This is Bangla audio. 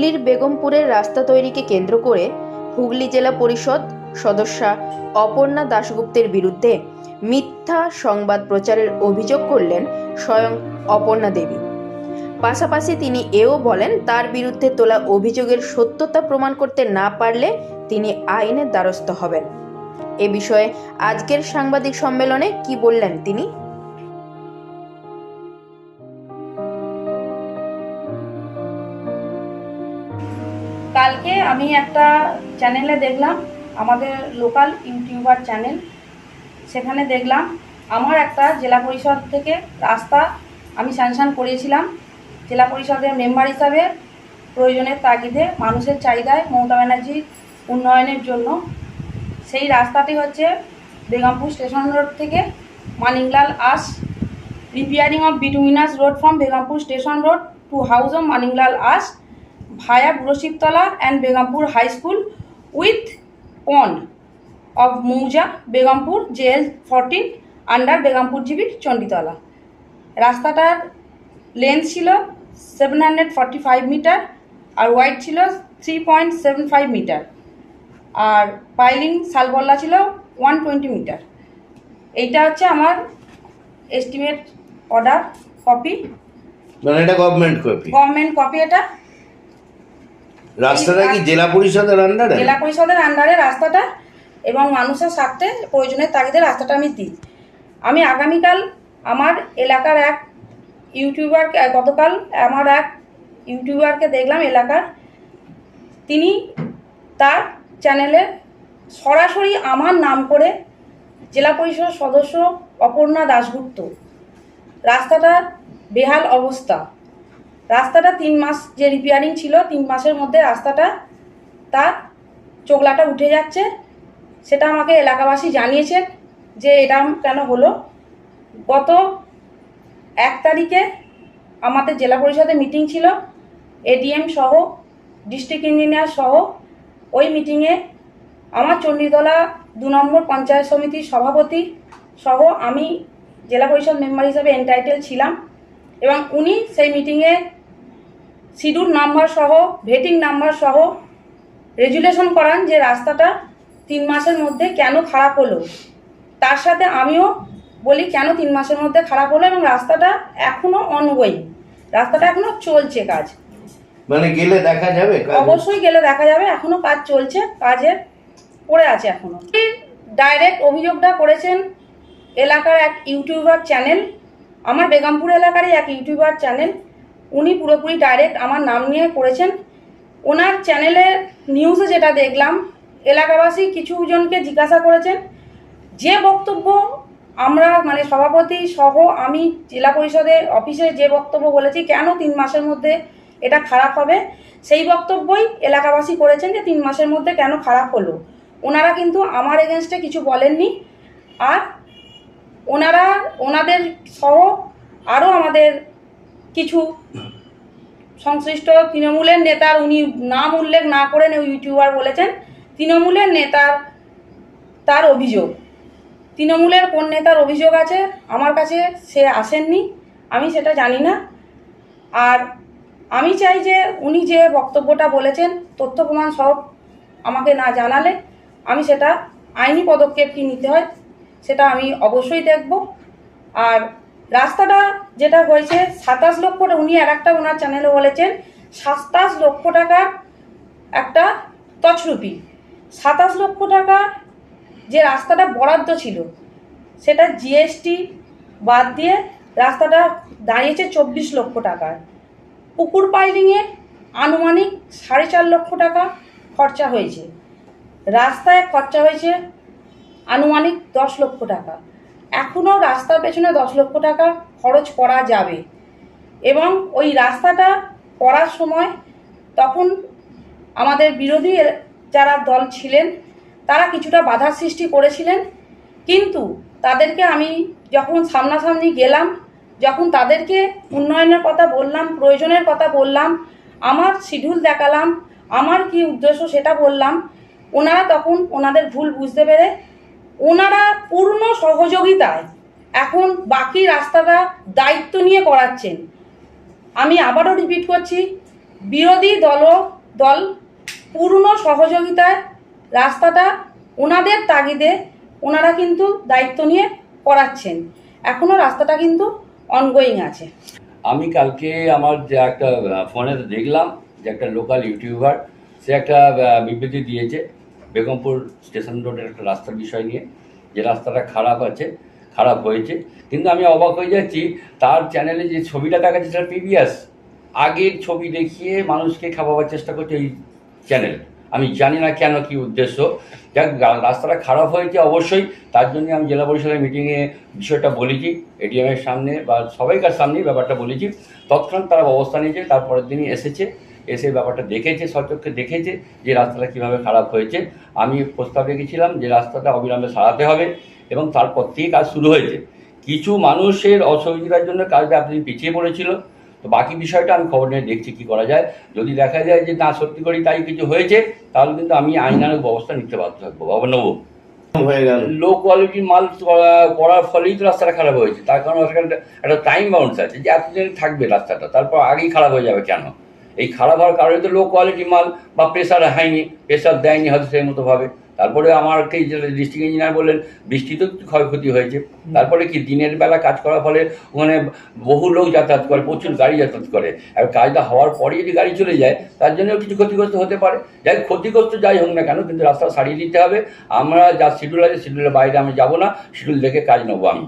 হুগলির বেগমপুরের রাস্তা তৈরিকে কেন্দ্র করে হুগলি জেলা পরিষদ সদস্যা অপর্ণা দাশগুপ্তের বিরুদ্ধে মিথ্যা সংবাদ প্রচারের অভিযোগ করলেন স্বয়ং অপর্ণা দেবী। পাশাপাশি তিনি এও বলেন, তার বিরুদ্ধে তোলা অভিযোগের সত্যতা প্রমাণ করতে না পারলে তিনি আইনের দ্বারস্থ হবেন। এ বিষয়ে আজকের সাংবাদিক সম্মেলনে কি বললেন তিনি? কালকে আমি একটা চ্যানেলে দেখলাম, আমাদের লোকাল ইউটিউবার চ্যানেল সেখানে দেখলাম আমার একটা জেলা পরিষদ থেকে রাস্তা আমি স্যাংশন করিয়েছিলাম। জেলা পরিষদের মেম্বার হিসাবে প্রয়োজনের তাগিদে মানুষের চাহিদায় মমতা ব্যানার্জির উন্নয়নের জন্য। সেই রাস্তাটি হচ্ছে বেগমপুর স্টেশন রোড থেকে মানিংলাল আস repairing of bituminous road from Begampur station road to house of মানিংলাল us. Via Buroshibtala and Begampur high school with pond of mouza Begampur JL fourteen under Begampur GB Chanditala. রাস্তাটার লেন্থ ছিল seven hundred forty five metre আর ওয়াইড ছিল three point seven five metre আর পাইলিং সালবল্লা ছিল ওয়ান টোয়েন্টি মিটার এইটা হচ্ছে আমার এস্টিমেট অর্ডার কপি মানে এটা গভর্নমেন্ট কপি গভর্নমেন্ট কপি এটা। রাস্তাটা কি জেলা পরিষদের আন্ডারে জেলা পরিষদের আন্ডারে রাস্তাটা এবং মানুষের স্বার্থে প্রয়োজনের তাগিদে রাস্তাটা আমি দিই। আমি আগামীকাল আমার এলাকার এক ইউটিউবার গতকাল আমার এক ইউটিউবারকে দেখলাম এলাকার। তিনি তার চ্যানেলে সরাসরি আমার নাম করে জেলা পরিষদ সদস্য অপর্ণা দাশগুপ্ত। রাস্তাটার বেহাল অবস্থা। রাস্তাটা তিন মাস যে রিপেয়ারিং ছিল, তিন মাসের মধ্যে রাস্তাটা তার চোগলাটা উঠে যাচ্ছে। সেটা আমাকে এলাকাবাসী জানিয়েছেন যে এটা কেন হলো। গত এক তারিখে আমাদের জেলা পরিষদে মিটিং ছিল এডিএম সহ ডিস্ট্রিক্ট ইঞ্জিনিয়ার সহ। ওই মিটিংয়ে আমার চণ্ডীতলা দু নম্বর পঞ্চায়েত সমিতির সভাপতি সহ আমি জেলা পরিষদ মেম্বার হিসাবে এনটাইটেল ছিলাম এবং উনি সেই মিটিংয়ে শিডিউল নাম্বার সহ ভেটিং নাম্বার সহ রেজুলেশন করান যে রাস্তাটা তিন মাসের মধ্যে কেন খারাপ হলো। তার সাথে আমিও বলি কেন তিন মাসের মধ্যে খারাপ হলো এবং রাস্তাটা এখনও অনগোয়িং রাস্তাটা এখনও চলছে কাজ। মানে গেলে দেখা যাবে অবশ্যই গেলে দেখা যাবে এখনও কাজ চলছে কাজের পড়ে আছে এখনও। ডাইরেক্ট অভিযোগটা করেছেন এলাকার এক ইউটিউবার চ্যানেল আমার বেগমপুর এলাকারই এক ইউটিউবার চ্যানেল। উনি পুরোপুরি ডাইরেক্ট আমার নাম নিয়ে করেছেন। ওনার চ্যানেলে নিউজে যেটা দেখলাম, এলাকাবাসী কিছু জনকে জিজ্ঞাসা করেছেন। যে বক্তব্য আমরা মানে সভাপতি সহ আমি জেলা পরিষদের অফিসে যে বক্তব্য বলেছি, কেন তিন মাসের মধ্যে এটা খারাপ হবে? সেই বক্তব্যই এলাকাবাসী করেছেন যে, তিন মাসের মধ্যে কেন খারাপ হলো? ওনারা কিন্তু আমার এগেনস্টে কিছু বলেননি। আর ওনারা, ওনাদের সহ আরও আমাদের কিছু। সংশ্লিষ্ট তৃণমূলের নেতার উনি নাম উল্লেখ না করেন, ওই ইউটিউবার বলেছেন, তৃণমূলের নেতার, তার অভিযোগ। তৃণমূলের কোন নেতার অভিযোগ আছে, আমার কাছে সে আসেননি, আমি সেটা জানি না। আর আমি চাই যে উনি যে বক্তব্যটা বলেছেন, তথ্য প্রমাণ সব আমাকে না জানালে আমি সেটা আইনি পদক্ষেপ কি নিতে হয়, সেটা আমি অবশ্যই দেখব। আর রাস্তাটা যেটা হয়েছে, সাতাশ লক্ষ উনি আর একটা ওনার চ্যানেলে বলেছেন, সাতাশ লক্ষ টাকার একটা তছরুপি। সাতাশ লক্ষ টাকা যে রাস্তাটা বরাদ্দ ছিল, সেটা জিএসটি বাদ দিয়ে রাস্তাটা দাঁড়িয়েছে চব্বিশ লক্ষ টাকায়। পুকুর পাইলিংয়ে আনুমানিক সাড়ে চার লক্ষ টাকা খরচা হয়েছে। রাস্তায় খরচা হয়েছে আনুমানিক দশ লক্ষ টাকা। এখনও রাস্তার পেছনে দশ লক্ষ টাকা খরচ করা যাবে। এবং ওই রাস্তাটা করার সময় তখন আমাদের বিরোধী যারা দল ছিলেন, তারা কিছুটা বাধার সৃষ্টি করেছিলেন। কিন্তু তাদেরকে আমি যখন সামনাসামনি গেলাম, যখন তাদেরকে উন্নয়নের কথা বললাম, প্রয়োজনের কথা বললাম, আমার শিডিউল দেখালাম, আমার কি উদ্দেশ্য সেটা বললাম, ওনারা তখন ওনাদের ভুল বুঝতে পেরে ওনারা পূর্ণ সহযোগিতায় এখন বাকি রাস্তাটা দায়িত্ব নিয়ে করাচ্ছেন। আমি আবারও রিপিট করছি, বিরোধী দল দল পূর্ণ সহযোগিতায় রাস্তাটা ওনাদের তাগিদে ওনারা কিন্তু দায়িত্ব নিয়ে করাচ্ছেন। এখনও রাস্তাটা কিন্তু অনগোয়িং আছে। আমি কালকে আমার যে একটা ফোনে দেখলাম যে একটা লোকাল ইউটিউবার সে একটা বিবৃতি দিয়েছে। বেগমপুর স্টেশন রোডের একটা রাস্তার বিষয় নিয়ে, যে রাস্তাটা খারাপ আছে, খারাপ হয়েছে। কিন্তু আমি অবাক হয়ে যাচ্ছি, তার চ্যানেলে যে ছবিটা দেখাচ্ছে সেটা পিবিএস আগের ছবি দেখিয়ে মানুষকে খাওয়াবার চেষ্টা করছে এই চ্যানেল আমি জানি না কেন, কি উদ্দেশ্য। যাক রাস্তাটা খারাপ হয়েছে অবশ্যই। তার জন্য আমি জেলা পরিষদের মিটিংয়ে বিষয়টা বলেছি এডিএমের সামনে বা সবাইকার সামনেই ব্যাপারটা বলেছি। তৎক্ষণাৎ তারা ব্যবস্থা নিয়েছে, তারপরের দিনই এসেছে। এসে ব্যাপারটা দেখেছে সচক্ষে দেখেছে যে রাস্তাটা কীভাবে খারাপ হয়েছে। আমি প্রস্তাব রেখেছিলাম যে রাস্তাটা অবিলম্বে সারাতে হবে এবং তারপর থেকে কাজ শুরু হয়েছে। কিছু মানুষের অসুবিধার জন্য কাজটা আপনি পিছিয়ে পড়েছিল। তো বাকি বিষয়টা আমি খবর নিয়ে দেখছি কি করা যায়। যদি দেখা যায় যে না সত্যি করি তাই কিছু হয়েছে তাহলে কিন্তু আমি আইনানুগ ব্যবস্থা নিতে বাধ্য থাকব বাবা নেব। হয়ে গেল। লো কোয়ালিটির মাল করা- করার ফলেই তো রাস্তাটা খারাপ হয়েছে। তার কারণ একটা টাইম বাউন্স আছে যে এতদিন থাকবে রাস্তাটা তারপর আগেই খারাপ হয়ে যাবে কেন? এই খারাপ হওয়ার কারণে তো লো কোয়ালিটি মাল বা প্রেশার হয়নি প্রেশার দেয়নি হয়তো সেই মতো ভাবে। তারপরে আমাকে ডিস্ট্রিক্ট ইঞ্জিনিয়ার বললেন বৃষ্টিতেও কিছু ক্ষয়ক্ষতি হয়েছে। তারপরে কি দিনের বেলা কাজ করার ফলে ওখানে বহু লোক যাতায়াত করে প্রচুর গাড়ি যাতায়াত করে। আর কাজটা হওয়ার পরে যদি গাড়ি চলে যায় তার জন্য কিছু ক্ষতিগ্রস্ত হতে পারে। যাই ক্ষতিগ্রস্ত যাই হোক না কেন কিন্তু রাস্তা সারিয়ে দিতে হবে। আমরা যা শিডিউল আছে শিডিউলের বাইরে আমি যাব না শিডিউল দেখে কাজ নেব আমি।